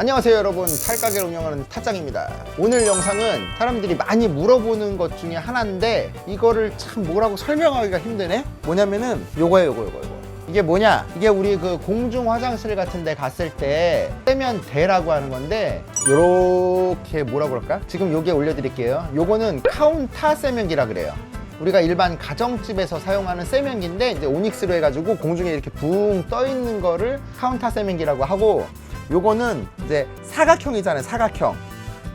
안녕하세요 여러분. 탈가게를 운영하는 타짱입니다. 오늘 영상은 사람들이 많이 물어보는 것 중에 하나인데 이거를 참 뭐라고 설명하기가 힘드네? 뭐냐면은 요거예요 요거 요거 요거. 이게 뭐냐? 이게 우리 그 공중 화장실 같은 데 갔을 때 세면대라고 하는 건데 요렇게 뭐라 그럴까? 지금 요게 올려드릴게요. 요거는 카운타 세면기라 그래요. 우리가 일반 가정집에서 사용하는 세면기인데 이제 오닉스로 해가지고 공중에 이렇게 붕 떠 있는 거를 카운터 세면기라고 하고 요거는 이제 사각형이잖아요 사각형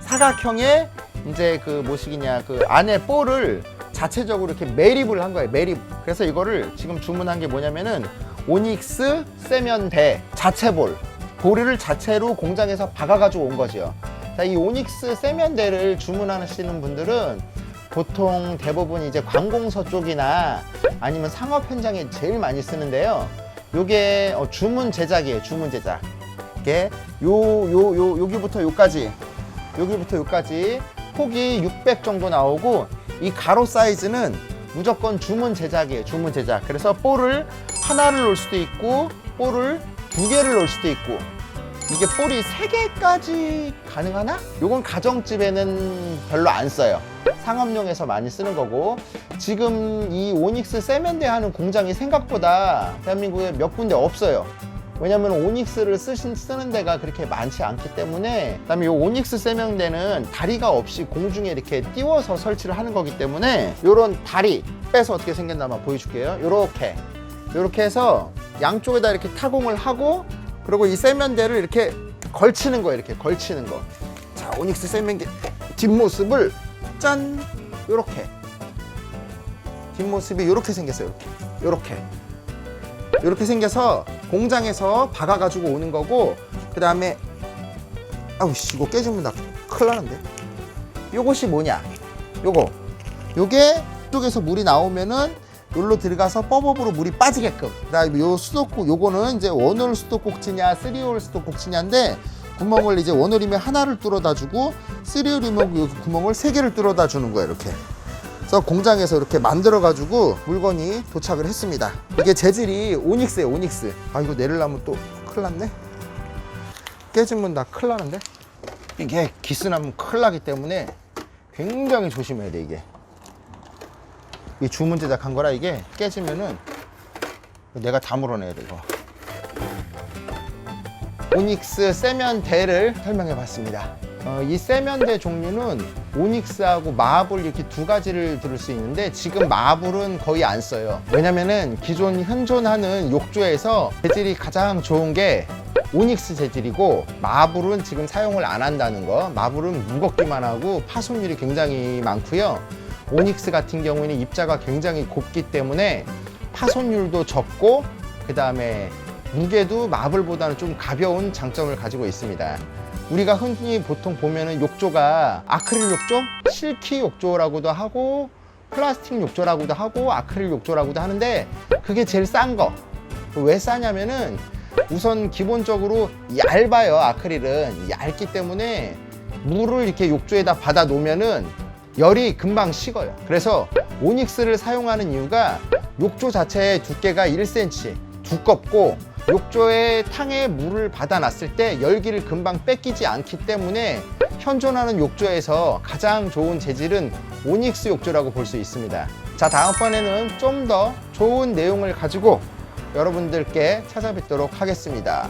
사각형에 이제 그 뭐시기냐 그 안에 볼을 자체적으로 이렇게 매립을 한 거예요 매립 그래서 이거를 지금 주문한 게 뭐냐면은 오닉스 세면대 자체볼 볼을 자체로 공장에서 박아가지고 온 거죠 자, 이 오닉스 세면대를 주문하시는 분들은 보통 대부분 이제 관공서 쪽이나 아니면 상업 현장에 제일 많이 쓰는데요. 요게 어, 주문 제작이에요. 주문 제작. 이게 요 요 요 여기부터 요까지 여기부터 요까지 폭이 600 정도 나오고 이 가로 사이즈는 무조건 주문 제작이에요. 주문 제작. 그래서 볼을 하나를 놓을 수도 있고 볼을 두 개를 놓을 수도 있고 이게 볼이 세 개까지 가능하나? 요건 가정집에는 별로 안 써요. 상업용에서 많이 쓰는 거고 지금 이 오닉스 세면대 하는 공장이 생각보다 대한민국에 몇 군데 없어요. 왜냐면 오닉스를 쓰신, 쓰는 데가 그렇게 많지 않기 때문에 그다음에 이 오닉스 세면대는 다리가 없이 공중에 이렇게 띄워서 설치를 하는 거기 때문에 이런 다리 빼서 어떻게 생겼나 한번 보여줄게요. 요렇게 요렇게 해서 양쪽에다 이렇게 타공을 하고 그리고 이 세면대를 이렇게 걸치는 거예요. 이렇게 걸치는 거. 자, 오닉스 세면대 뒷모습을 짠 요렇게 뒷모습이 요렇게 생겼어요. 요렇게. 요렇게. 요렇게 생겨서 공장에서 박아 가지고 오는 거고 그 다음에 아우 씨 이거 깨지면 나 큰일 나는데. 요것이 뭐냐? 요거. 요게 쪽에서 물이 나오면은 여기로 들어가서 법업으로 물이 빠지게끔. 그다음에 요 수도국 요거는 이제 원홀 수도꼭지냐 쓰리홀 수도꼭지냐인데 구멍을 이제 원홀이면 하나를 뚫어다 주고 쓰리홀이면 요 구멍을 세 개를 뚫어다 주는 거예요 이렇게 그래서 공장에서 이렇게 만들어 가지고 물건이 도착을 했습니다. 이게 재질이 오닉스예요 오닉스. 아 이거 내리려면 또 큰일 났네. 깨지면 나 큰일 나는데? 이게 기스나면 큰일 나기 때문에 굉장히 조심해야 돼 이게. 이 주문 제작한 거라 이게 깨지면은 내가 다 물어내야 돼 이거. 오닉스 세면대를 설명해 봤습니다. 어, 이 세면대 종류는 오닉스하고 마블 이렇게 두 가지를 들을 수 있는데 지금 마블은 거의 안 써요. 왜냐면은 기존 현존하는 욕조에서 재질이 가장 좋은 게 오닉스 재질이고 마블은 지금 사용을 안 한다는 거. 마블은 무겁기만 하고 파손율이 굉장히 많고요. 오닉스 같은 경우에는 입자가 굉장히 곱기 때문에 파손율도 적고 그 다음에 무게도 마블보다는 좀 가벼운 장점을 가지고 있습니다. 우리가 흔히 보통 보면은 욕조가 아크릴 욕조, 실키 욕조라고도 하고 플라스틱 욕조라고도 하고 아크릴 욕조라고도 하는데 그게 제일 싼 거. 왜 싸냐면은 우선 기본적으로 얇아요 아크릴은 얇기 때문에 물을 이렇게 욕조에다 받아 놓으면은 열이 금방 식어요. 그래서 오닉스를 사용하는 이유가 욕조 자체의 두께가 1cm 두껍고 욕조에 탕에 물을 받아놨을 때 열기를 금방 뺏기지 않기 때문에 현존하는 욕조에서 가장 좋은 재질은 오닉스 욕조라고 볼 수 있습니다. 자, 다음번에는 좀 더 좋은 내용을 가지고 여러분들께 찾아뵙도록 하겠습니다.